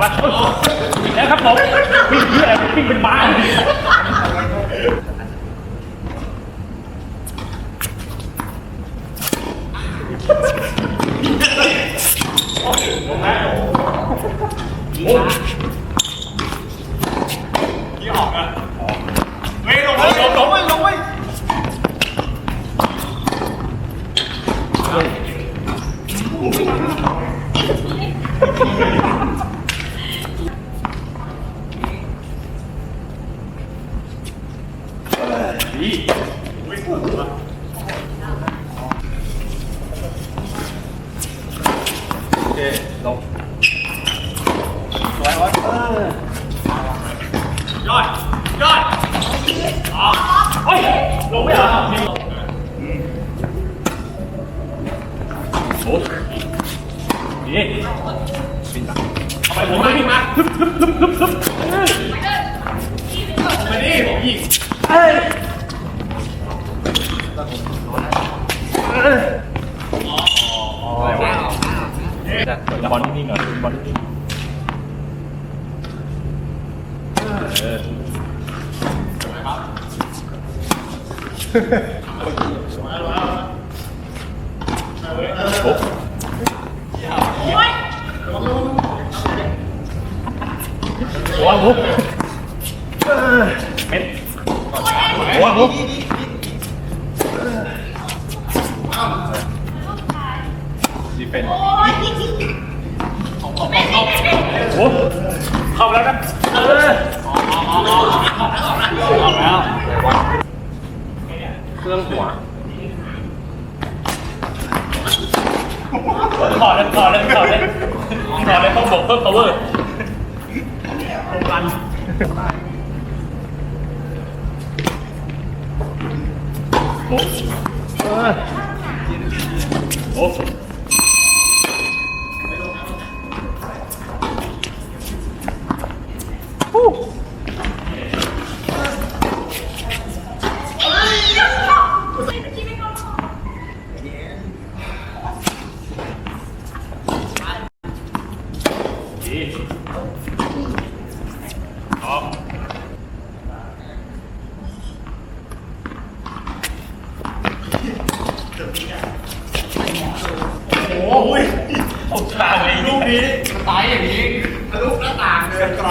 มาแล้วครับผมวิ่งเพื่ออะไรวิ่งเป็นบ้าที่ออกอะเฮ้ยลงไปลงลงไปลงเลงสวยลงไม่เหร 咦，我过了。OK，走。来来，嗯，来来，好，哎，老妹啊，嗯，好，咦，边打？我们边打， บอลนิ่งๆหน่อยบอลนิ่งๆเออโอ้หัวหุบเม็ดหัวหุ ดีเฟนโอ้เข้าแล้วนะเออเข้าแล้วเครื่องหัวถอดเลยถอดเลยถอดเลยถอดเลยต้องบวกเพิ่ม power ตรงกันโอ้โอ้ ตายอย่างนี้ทะลุหน้าต่างเลยไกล